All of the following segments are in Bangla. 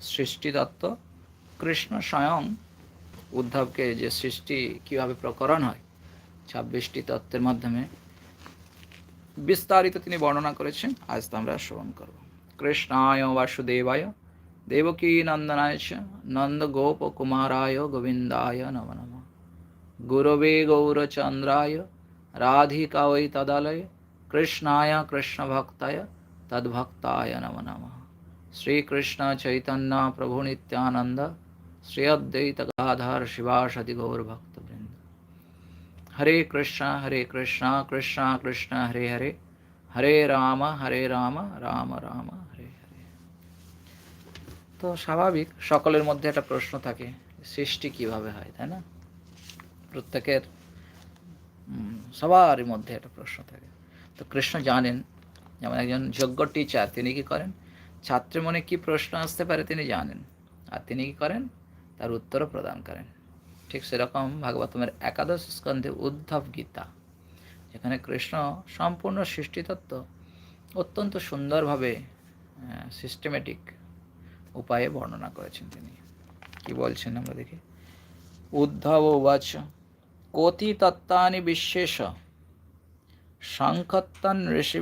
সৃষ্টি দত্ত কৃষ্ণ স্বয়ং উদ্ধবকে যে সৃষ্টি কীভাবে প্রকরণ হয়, ছাব্বিশটি তত্ত্বের মাধ্যমে বিস্তারিত তিনি বর্ণনা করেছেন, আজ তো আমরা শ্রবণ করব। কৃষ্ণায় বাসুদেবায়, দেবকী নন্দনায় নন্দ গোপ কুমারায় গোবিন্দায় নম নম। গুরবে গৌরচন্দ্রায় রাধিকা ওই তদালয়, কৃষ্ণায় কৃষ্ণভক্তায় তদ্ভক্তায় নম নমঃ। ಶ್ರೀಕೃಷ್ಣ চৈতন্য প্রভু নিত্যানন্দ ಶ್ರೀ ಅದ್ವೈತ ಗಾಧಾರ್ ಶಿವಾಷದಿ ಗೌರಭಕ್ತವೃಂದ ಹರೇ ಕೃಷ್ಣ ಹರೇ ಕೃಷ್ಣ ಕೃಷ್ಣ ಕೃಷ್ಣ হরে ಹರೇ হরে রাম হরে রাম রাম রাম, হরে হরে। তো স্বাভাবিক, সকলের মধ্যে একটা প্রশ্ন থাকে, সৃষ্টি কীভাবে হয়, তাই না? প্রত্যেকের সবারই মধ্যে একটা প্রশ্ন থাকে। তো কৃষ্ণ জানেন, যেমন একজন যোগ্য টিচার তিনি কি করেন? ছাত্রের মনে কি প্রশ্ন আসতে পারে তিনি জানেন। আর তিনি কি করেন? তার উত্তরও প্রদান করেন। ঠিক সেরকম ভাগবতমের একাদশ স্কন্ধে উদ্ধব গীতা, যেখানে কৃষ্ণ সম্পূর্ণ সৃষ্টিতত্ত্ব অত্যন্ত সুন্দরভাবে সিস্টেমেটিক উপায়ে বর্ণনা করেছেন তিনি। কি বলছেন আমরা দেখি। উদ্ধব উবাচ কোতি তত্ত্বানি বিশ্বেশ সাংখ্যত্তান ঋষি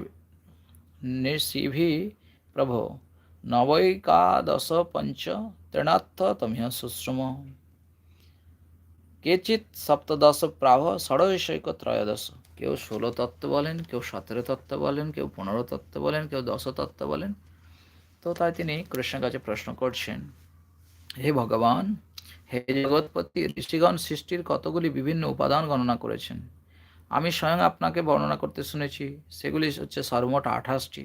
নৃষিভি প্রভো নবৈকাদশ পঞ্চ তৃণাত্থ তমিহ সুশ্রম কেচিৎ সপ্তদশ প্রাভ ষড়ৈশৈক ত্রয়োদশ কেউ ষোলো তত্ত্ব বলেন কেউ সতেরো তত্ত্ব বলেন কেউ পনেরো তত্ত্ব বলেন কেউ দশ তত্ত্ব বলেন তো তাই তিনি কৃষ্ণের কাছে প্রশ্ন করছেন হে ভগবান হে জগৎপতি ঋষিগণ সৃষ্টির কতগুলি বিভিন্ন উপাদান গণনা করেছেন আমি স্বয়ং আপনাকে বর্ণনা করতে শুনেছি সেগুলি হচ্ছে সর্বমোট আঠাশটি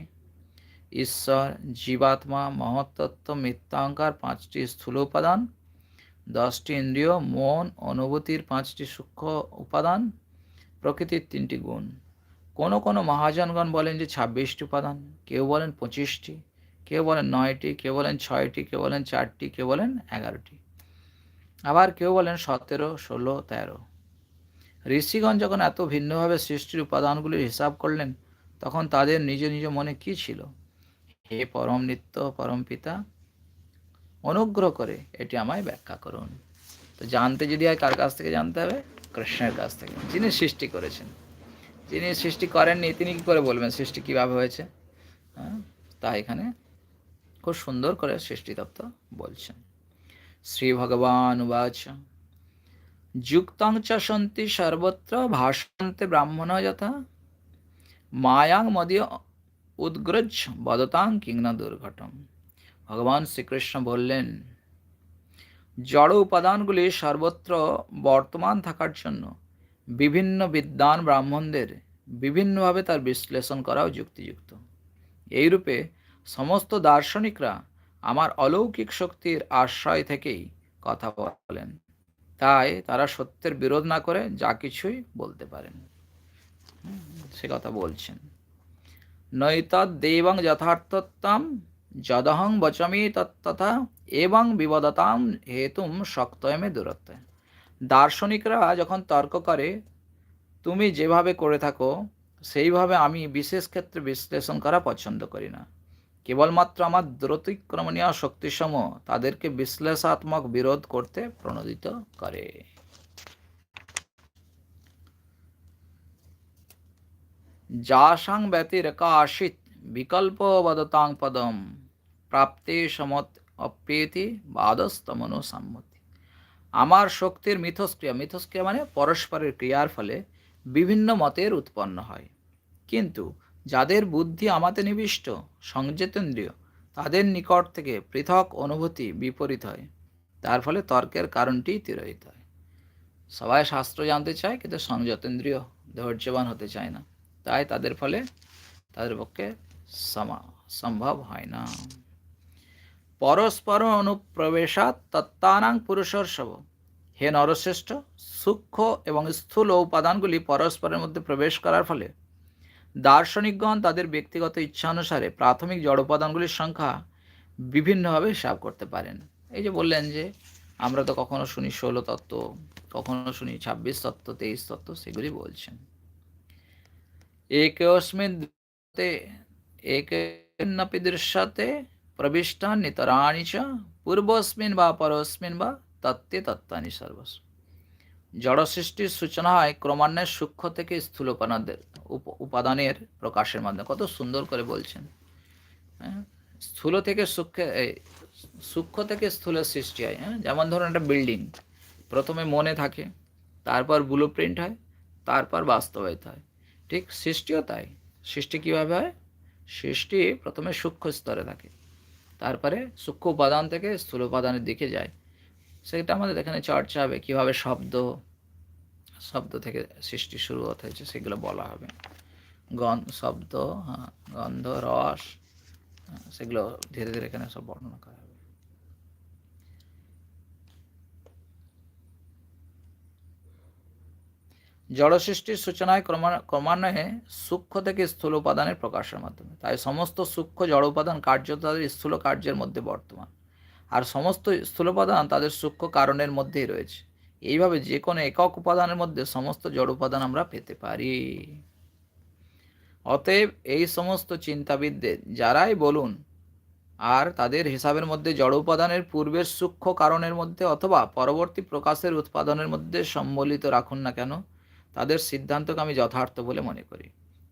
ঈশ্বর, জীবাত্মা মহত্তত্ত্ব মিথ্যাঙ্কার পাঁচটি স্থূল উপাদান, দশটি ইন্দ্রিয়, মন, অনুভূতির পাঁচটি সূক্ষ্ম উপাদান, প্রকৃতির তিনটি গুণ। কোনো কোনো মহাজনগণ বলেন যে ছাব্বিশটি উপাদান, কেউ বলেন পঁচিশটি, কেউ বলেন নয়টি, কেউ বলেন ছয়টি, কেউ বলেন চারটি, কেউ বলেন এগারোটি। আবার কেউ বলেন সতেরো, ষোলো, তেরো। ঋষিগণ যখন এত ভিন্নভাবে সৃষ্টির উপাদানগুলির হিসাব করলেন, তখন তাদের নিজ নিজ মনে কি ছিল? হে পরম নিত্য, পরম পিতা, অনুগ্রহ করে এটি আমায় ব্যাখ্যা করুন। তো জানতে যদি হয় কার কাছ থেকে জানতে হবে? কৃষ্ণের কাছ থেকে। যিনি সৃষ্টি করেছেন। যিনি সৃষ্টি করেননি, তিনি কি করে বলবেন সৃষ্টি কীভাবে হয়েছে? হ্যাঁ তা এখানে খুব সুন্দর করে সৃষ্টি সৃষ্টিতত্ত্ব বলছেন। শ্রী ভগবান উবাচ, যুক্তং চ সর্বত্র ভাষন্তে ব্রাহ্মণ যথা, মায়াং মদীয় উদ্গ্রজ বদতাং কিংনা দুর্ঘটম। ভগবান শ্রীকৃষ্ণ বললেন, জড় উপাদানগুলি সর্বত্র বর্তমান থাকার জন্য বিভিন্ন বিদ্বান ব্রাহ্মণদের বিভিন্নভাবে তার বিশ্লেষণ করাও যুক্তিযুক্ত। এইরূপে সমস্ত দার্শনিকরা আমার অলৌকিক শক্তির আশ্রয় থেকেই কথা বলেন। তাই তারা সত্যের বিরোধ না করে যা কিছুই বলতে পারেন। সে কথা বলছেন। নৈতদ দেবং যথার্থত্বম, যদহং বচমি তত্তথা এবং বিবদতাম হেতুম শক্তয়মে দূরত্ব। দার্শনিকরা যখন তর্ক করে, তুমি যেভাবে করে থাকো, সেইভাবে আমি বিশেষ ক্ষেত্রে বিশ্লেষণ করা পছন্দ করি না। কেবলমাত্র আমার দ্রুতিক্রমণীয় শক্তিসমূহ তাদেরকে বিশ্লেষাত্মক বিরোধ করতে প্রণোদিত করে। যাসাং ব্যতিরেকা আসিত বিকল্প বদতাং পদম প্রাপ্তে সমত অপ্যেতি বাদস্তমনো সম্মতি আমার শক্তির মিথস্ক্রিয়া মিথস্ক্রিয়া মানে পরস্পরের ক্রিয়ার ফলে বিভিন্ন মতের উৎপন্ন হয়। কিন্তু যাদের বুদ্ধি আমাতে নিবিষ্ট, সংযেতেন্দ্রিয়, তাদের নিকট থেকে পৃথক অনুভূতি বিপরীত হয়। তার ফলে তর্কের কারণটি তিরোহিত হয়। সবাই শাস্ত্র জানতে চায়, কিন্তু সংযতেন্দ্রিয় ধৈর্যবান হতে চায় না। তাই তাদের ফলে তাদের পক্ষে সমা, সম্ভব হয় না। পরস্পর অনুপ্রবেশাৎ তত্ত্বানাং পুরুষর্ষব হে নরশ্রেষ্ঠ, সূক্ষ্ম এবং স্থূল উপাদানগুলি পরস্পরের মধ্যে প্রবেশ করার ফলে দার্শনিকগণ তাদের ব্যক্তিগত ইচ্ছা অনুসারে প্রাথমিক জড় উপাদানগুলির সংখ্যা বিভিন্নভাবে হিসাব করতে পারেন। এই যে বললেন যে, আমরা তো কখনো শুনি ষোলো তত্ত্ব, কখনো শুনি ছাব্বিশ তত্ত্ব, তেইশ তত্ত্ব, সেগুলি বলছেন। দৃশ্যতে একন্নপি দৃশ্যতে প্রবিষ্টা নিতরাণি চ, পূর্বস্মিন বা পরস্মিন বা তত্ত্বে তত্ত্বানি সর্বস্ব জড় সৃষ্টির সূচনা হয় ক্রমান্বয়ে সূক্ষ্ম থেকে স্থূল উপাদানের উপ- উপাদানের প্রকাশের মাধ্যমে, কত সুন্দর করে বলছেন। হ্যাঁ স্থূল থেকে সূক্ষ্ম সূক্ষ্ম থেকে স্থূলের সৃষ্টি হয়। হ্যাঁ যেমন ধরুন একটা বিল্ডিং, প্রথমে মনে থাকে, তারপর ব্লু প্রিন্ট হয়, তারপর বাস্তবায়িত হয়। ঠিক সৃষ্টিও তাই। সৃষ্টি কীভাবে হয়? সৃষ্টি প্রথমে সূক্ষ্ম স্তরে থাকে। তারপরে সূক্ষ্ম উপাদান থেকে স্থূল উপাদানের দিকে যায়। সেটা আমাদের এখানে চর্চা হবে কীভাবে শব্দ শব্দ থেকে সৃষ্টি শুরু হতে হয়েছে সেগুলো বলা হবে। গন্ধ শব্দ হ্যাঁ গন্ধ রস হ্যাঁ, সেগুলো ধীরে ধীরে এখানে সব বর্ণনা করা হবে। জড় সৃষ্টির সূচনায় ক্রমা- ক্রমান্বয়ে সূক্ষ্ম থেকে স্থূল উপাদানের প্রকাশের মাধ্যমে। তাই সমস্ত সূক্ষ্ম জড় উপাদান কার্য তাদের স্থূল কার্যের মধ্যে বর্তমান। আর সমস্ত স্থূল উপাদান তাদের সূক্ষ্ম কারণের মধ্যেই রয়েছে। এইভাবে যে কোনো একক উপাদানের মধ্যে সমস্ত জড় উপাদান আমরা পেতে পারি। অতএব এই সমস্ত চিন্তাবিদদের যারাই বলুন, আর তাদের হিসাবের মধ্যে জড় উপাদানের পূর্বের সূক্ষ্ম কারণের মধ্যে অথবা পরবর্তী প্রকাশের উৎপাদনের মধ্যে সম্বলিত রাখুন না কেন তাদের সিদ্ধান্তকে আমি যথার্থ বলে মনে করি।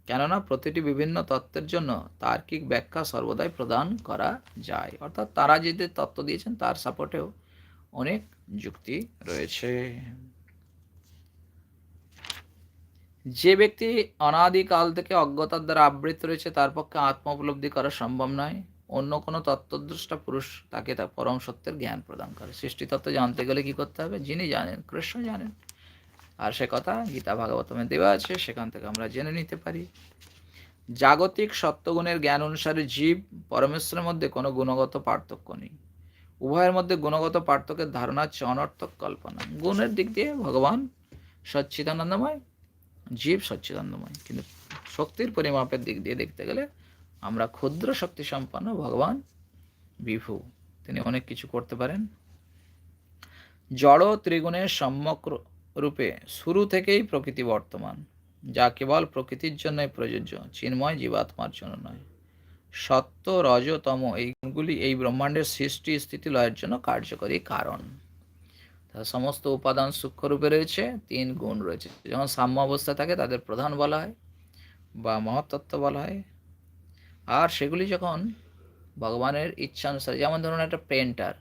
কেননা প্রতিটি বিভিন্ন তত্ত্বের জন্য তার্কিক ব্যাখ্যা সর্বদাই প্রদান করা যায়। অর্থাৎ তারা যে তত্ত্ব দিয়েছেন, তার সাপোর্টেও অনেক যুক্তি রয়েছে। যে ব্যক্তি অনাদিকাল থেকে অজ্ঞতার দ্বারা আবৃত রয়েছে, তার পক্ষে আত্ম উপলব্ধি করা সম্ভব নয়। অন্য কোনো তত্ত্বদ্রষ্টা পুরুষ তাকে তার পরম সত্যের জ্ঞান প্রদান করে। সৃষ্টি তত্ত্ব জানতে গেলে কি করতে হবে? যিনি জানেন, কৃষ্ণ জানেন। আর সে কথা গীতা ভাগবতমে দেওয়া আছে, সেখান থেকে আমরা জেনে নিতে পারি। জাগতিক সত্যগুণের জ্ঞান অনুসারে জীব পরমেশ্বরের মধ্যে কোনো গুণগত পার্থক্য নেই। উভয়ের মধ্যে গুণগত পার্থক্যের ধারণা হচ্ছে অনর্থক কল্পনা। গুণের দিক দিয়ে ভগবান সচ্চিদানন্দময়, জীব সচ্চিদানন্দময়। কিন্তু শক্তির পরিমাপের দিক দিয়ে দেখতে গেলে আমরা ক্ষুদ্র শক্তি সম্পন্ন ভগবান বিভু। তিনি অনেক কিছু করতে পারেন। জড় ত্রিগুণের সম্যক রূপে শুরু থেকেই প্রকৃতি বর্তমান, যা কেবল প্রকৃতির জন্যই প্রযোজ্য, চিন্ময় জীবাত্মার জন্য নয়। সত্য, রজতম এই গুণগুলি এই ব্রহ্মাণ্ডের সৃষ্টি স্থিতি লয়ের জন্য কার্যকরী কারণ। তার সমস্ত উপাদান সূক্ষ্মরূপে রয়েছে, তিন গুণ রয়েছে। যখন সাম্য অবস্থা থাকে, তাদের প্রধান বলা হয়, বা মহত্তত্ত্ব বলা হয়। আর সেগুলি যখন ভগবানের ইচ্ছা অনুসারে, যেমন ধরুন একটা পেন্টার,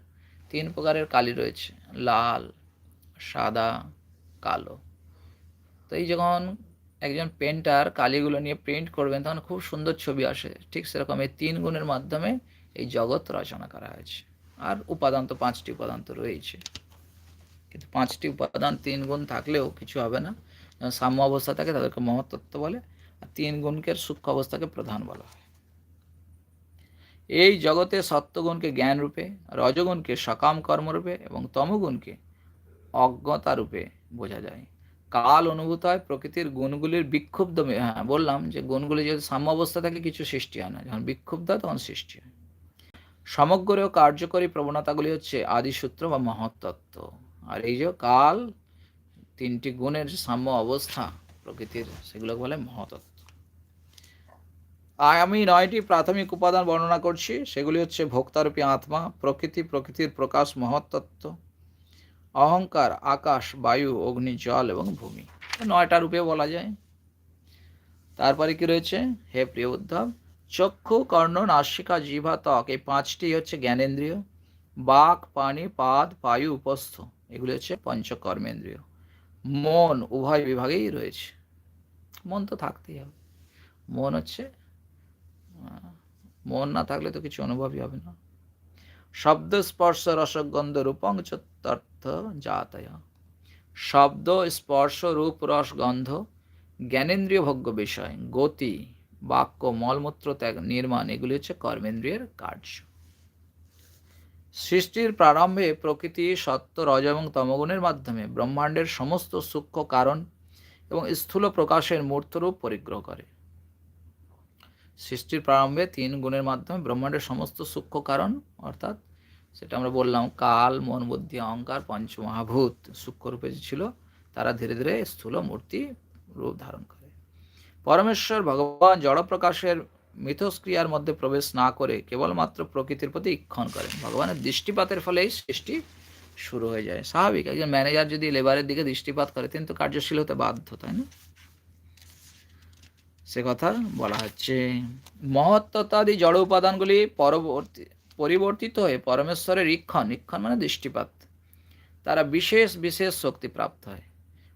তিন প্রকারের কালি রয়েছে, লাল, সাদা কালো। তো এই যখন একজন পেন্টার কালিগুলো নিয়ে প্রিন্ট করবেন, তখন খুব সুন্দর ছবি আসে। ঠিক সেরকম এই তিন গুণের মাধ্যমে এই জগৎ রচনা করা হয়েছে। আর উপাদান তো পাঁচটি উপাদান তো রয়েছে। কিন্তু পাঁচটি উপাদান তিন গুণ থাকলেও কিছু হবে না। সাম্য অবস্থা থাকে, তাদেরকে মহত্তত্ত্ব বলে, আর তিন গুণকে সূক্ষ্ম অবস্থাকে প্রধান বলা হয়। এই জগতে সত্যগুণকে জ্ঞান রূপে রজগুণকে সকাম কর্মরূপে এবং তমগুণকে অজ্ঞতা রূপে বোঝা যায়। কাল অনুভূত হয় প্রকৃতির গুণগুলির বিক্ষুব্ধ হ্যাঁ বললাম যে গুণগুলি যদি সাম্য অবস্থা থাকে কিছু সৃষ্টি হয় না, যখন বিক্ষুব্ধ হয় তখন সৃষ্টি হয়। সমগ্র কার্যকরী প্রবণতাগুলি হচ্ছে আদিসূত্র বা মহত্তত্ত্ব আর এই যে কাল, তিনটি গুণের সাম্য অবস্থা প্রকৃতির, সেগুলোকে বলে মহতত্ত্ব আমি নয়টি প্রাথমিক উপাদান বর্ণনা করছি, সেগুলি হচ্ছে ভোক্তারূপী আত্মা, প্রকৃতি, প্রকৃতির প্রকাশ মহত্তত্ত্ব অহংকার, আকাশ, বায়ু, অগ্নি, জল এবং ভূমি। নয়টা রূপে বলা যায়। তারপরে কি রয়েছে? হে প্রিয় উদ্ধব, চক্ষু, কর্ণ, নাসিকা জিভা ত্বক, এই পাঁচটি হচ্ছে জ্ঞানেন্দ্রিয়। বাক, পানি, পাদ পায়ু উপস্থ। এগুলি হচ্ছে পঞ্চকর্মেন্দ্রিয়। মন উভয় বিভাগেই রয়েছে। মন তো থাকতেই হবে। মন হচ্ছে মন না থাকলে তো কিছু অনুভবই হবে না। শব্দ, স্পর্শ, রসগন্ধ, রূপং জাতয়। শব্দ, স্পর্শ, রূপ, রস, গন্ধ, জ্ঞানেন্দ্রিয় ভোগ্য বিষয়, গতি, বাক্য, মলমূত্র, ত্যাগ, নির্মাণ, এগুলি হচ্ছে কর্মেন্দ্রিয়ের কার্য। সৃষ্টির প্রারম্ভে প্রকৃতি, সত্য, রজ এবং তমগুণের মাধ্যমে ব্রহ্মাণ্ডের সমস্ত সূক্ষ্ম কারণ এবং স্থূল প্রকাশের মূর্তরূপ পরিগ্রহ করে। সৃষ্টির প্রারম্ভে তিন গুণের মাধ্যমে ব্রহ্মাণ্ডের সমস্ত সূক্ষ্ম কারণ, অর্থাৎ সেটা আমরা বললাম, কাল মন বুদ্ধি অহংকার পঞ্চমহাভূত সূক্ষ্মরূপে যে ছিল, তারা ধীরে ধীরে স্থূল মূর্তি রূপ ধারণ করে। পরমেশ্বর ভগবান জড় প্রকাশের মিথস্ক্রিয়ার মধ্যে প্রবেশ না করে কেবলমাত্র প্রকৃতির প্রতি ইক্ষণ করেন। ভগবানের দৃষ্টিপাতের ফলেই সৃষ্টি শুরু হয়ে যায়। স্বাভাবিক, একজন ম্যানেজার যদি লেবারের দিকে দৃষ্টিপাত করে, তিনি তো কার্যশীল হতে বাধ্য, তাই না? সে কথা বলা হচ্ছে। মহত্তত্বাদি জড় উপাদানগুলি পরবর্তী পরিবর্তিত হয়ে পরমেশ্বরের ইক্ষণ ইক্ষণ মানে দৃষ্টিপাত। তারা বিশেষ বিশেষ শক্তি প্রাপ্ত হয়।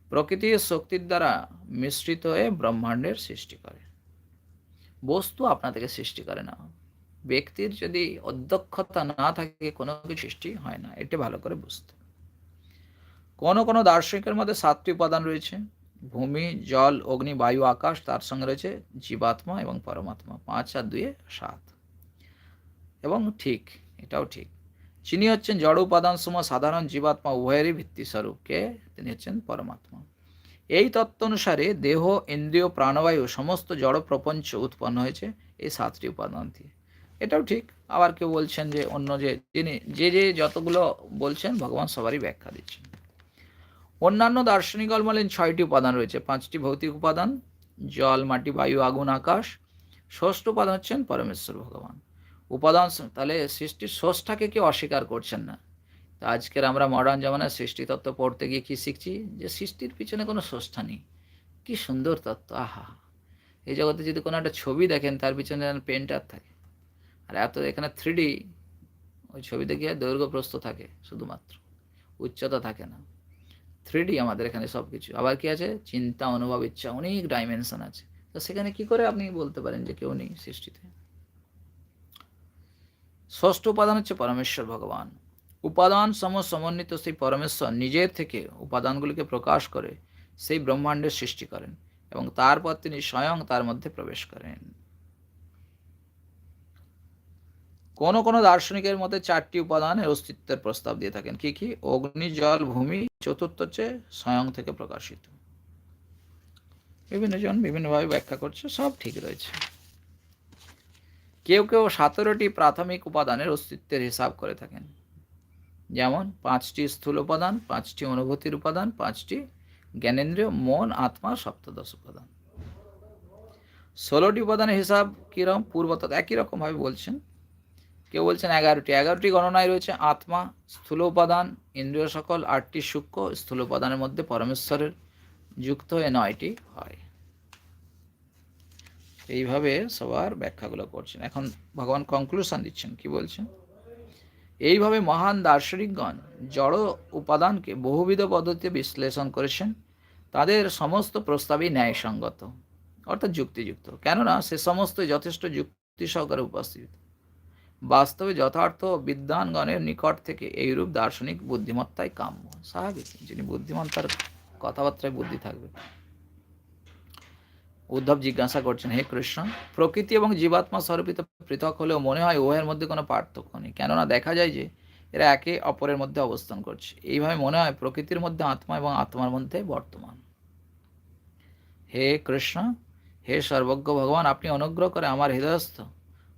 প্রকৃতির শক্তির দ্বারা মিশ্রিত হয়ে ব্রহ্মাণ্ডের সৃষ্টি করে। বস্তু আপনা থেকে সৃষ্টি করে না। ব্যক্তির যদি অধ্যক্ষতা না থাকে, কোনো কিছু সৃষ্টি হয় না। এটা ভালো করে বুঝতে। কোন কোন দার্শনিকের মধ্যে সাতটি উপাদান রয়েছে। ভূমি, জল, অগ্নি, বায়ু, আকাশ, তার সঙ্গে রয়েছে জীবাত্মা এবং পরমাত্মা। পাঁচ আর দুয়ে সাত। এবং ঠিক, এটাও ঠিক। যিনি হচ্ছেন জড় উপাদান সময় সাধারণ জীবাত্মা উভয়েরই ভিত্তিস্বরূপ কে তিনি হচ্ছেন পরমাত্মা। এই তত্ত্ব অনুসারে দেহ, ইন্দ্রিয়, প্রাণবায়ু সমস্ত জড় প্রপঞ্চ উৎপন্ন হয়েছে এই সাতটি উপাদান দিয়ে। এটাও ঠিক। আবার কেউ বলছেন যে অন্য যে যিনি, যে যে যতগুলো বলছেন ভগবান সবারই ব্যাখ্যা দিচ্ছেন। অন্যান্য দার্শনিকল বলেন ছয়টি উপাদান রয়েছে। পাঁচটি ভৌতিক উপাদান, জল, মাটি, বায়ু, আগুন, আকাশ। ষষ্ঠ উপাদান হচ্ছেন পরমেশ্বর ভগবান। উপাদান তাহলে সৃষ্টির সোর্সটাকে কেউ অস্বীকার করছেন না। তো আজকের আমরা মডার্ন জামানায় সৃষ্টি তত্ত্ব পড়তে গিয়ে কী শিখছি? যে সৃষ্টির পিছনে কোনো স্রষ্টা নেই। কী সুন্দর তত্ত্ব, আহা। এই জগতে যদি কোনো একটা ছবি দেখেন, তার পিছনে যেন পেন্টার থাকে। আর এত এখানে থ্রিডি ওই ছবিতে গিয়ে দৈর্ঘ্য প্রস্থ থাকে শুধুমাত্র। উচ্চতা থাকে না। থ্রিডি আমাদের এখানে সব কিছু আবার কি আছে? চিন্তা, অনুভব, ইচ্ছা, অনেক ডাইমেনশন আছে। তো সেখানে কি করে আপনি বলতে পারেন যে কেউ নেই সৃষ্টিতে? ষষ্ঠ উপাদান হচ্ছে পরমেশ্বর ভগবান। উপাদান সম সমন্বিত সেই পরমেশ্বর নিজের থেকে উপাদানগুলিকে প্রকাশ করে, সেই ব্রহ্মাণ্ডের সৃষ্টি করেন এবং তারপর তিনি স্বয়ং তার মধ্যে প্রবেশ করেন। কোন কোন দার্শনিকের মধ্যে চারটি উপাদানের অস্তিত্বের প্রস্তাব দিয়ে থাকেন। কি কি? অগ্নি, জল, ভূমি, চতুর্থ হচ্ছে স্বয়ং থেকে প্রকাশিত। বিভিন্ন জন বিভিন্নভাবে ব্যাখ্যা করছে, সব ঠিক রয়েছে। কেউ কেউ সতেরোটি প্রাথমিক উপাদানের অস্তিত্বের হিসাব করে থাকেন। যেমন, পাঁচটি স্থূল উপাদান, পাঁচটি অনুভূতির উপাদান, পাঁচটি জ্ঞানেন্দ্রীয়, মন, আত্মা, সপ্তদশ উপাদান। ষোলোটি উপাদানের হিসাব কীরকম পূর্বত একই রকমভাবে বলছেন। কেউ বলছেন এগারোটি। এগারোটি গণনায় রয়েছে আত্মা, স্থূল উপাদান, ইন্দ্রিয় সকল, আটটি সূক্ষ্ম, স্থূল উপাদানের মধ্যে পরমেশ্বরের যুক্ত হয়ে নয়টি হয়। এইভাবে সবার ব্যাখ্যাগুলো করছেন। এখন ভগবান কনক্লুশন দিচ্ছেন, কি বলছেন? এইভাবে মহান দার্শনিকগণ জড় উপাদানকে বহুবিধ পদ্ধতিতে বিশ্লেষণ করেছেন। তাদের সমস্ত প্রস্তাবই ন্যায়সঙ্গত, অর্থাৎ যুক্তিযুক্ত। কেননা সে সমস্ত যথেষ্ট যুক্তি সহকারে উপস্থিত। বাস্তবে যথার্থ বিদ্বানগণের নিকট থেকে এইরূপ দার্শনিক বুদ্ধিমত্তাই কাম্য। স্বাভাবিক, যিনি বুদ্ধিমত্তার কথাবার্তায় বুদ্ধি থাকবে উদ্ধব জিজ্ঞাসা করছেন, হে কৃষ্ণ, প্রকৃতি এবং জীবাত্মা স্বরূপিত পৃথক হলেও মনে হয় উভয়ের মধ্যে কোনো পার্থক্য নেই। কেননা দেখা যায় যে এরা একে অপরের মধ্যে অবস্থান করছে। এইভাবে মনে হয় প্রকৃতির মধ্যে আত্মা এবং আত্মার মধ্যে বর্তমান। হে কৃষ্ণ, হে সর্বজ্ঞ ভগবান, আপনি অনুগ্রহ করে আমার হৃদয়স্থ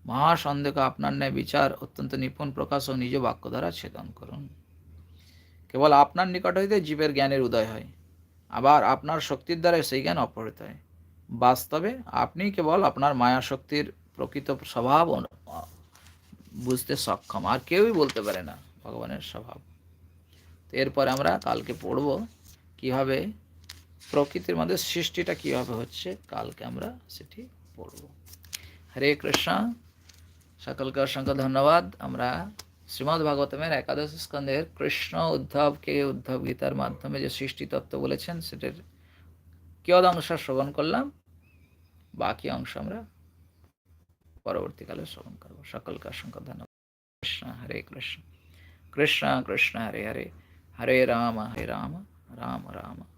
মহাসন্দেহ আপনার ন্যায় বিচার অত্যন্ত নিপুণ প্রকাশ ও নিজ বাক্য দ্বারা ছেদন করুন। কেবল আপনার নিকট হইতে জীবের জ্ঞানের উদয় হয়। আবার আপনার শক্তির দ্বারা সেই জ্ঞান অপহৃত হয়। বাস্তবে আপনি কেবল আপনার মায়া শক্তির প্রকৃত স্বভাব বুঝতে সক্ষম, আর কেউই বলতে পারে না ভগবানের স্বভাব। এরপরে আমরা কালকে পড়ব কীভাবে প্রকৃতির মধ্যে সৃষ্টিটা কীভাবে হচ্ছে, কালকে আমরা সেটি পড়ব। হরে কৃষ্ণ, সকলকে অসংখ্য ধন্যবাদ। আমরা শ্রীমদ্ ভাগবতমের একাদশ স্কন্ধের কৃষ্ণ উদ্ধবকে উদ্ধব গীতার মাধ্যমে যে সৃষ্টি তত্ত্ব বলেছেন, সেটার কিয়দ অংশ শ্রবণ করলাম? বাকি অংশ আমরা পরবর্তীকালে শ্রবণ করব। সকলকে অসংখ্য ধন্যবাদ। কৃষ্ণ হরে কৃষ্ণ। কৃষ্ণ কৃষ্ণ, হরে হরে। হরে রাম হরে রাম রাম রাম।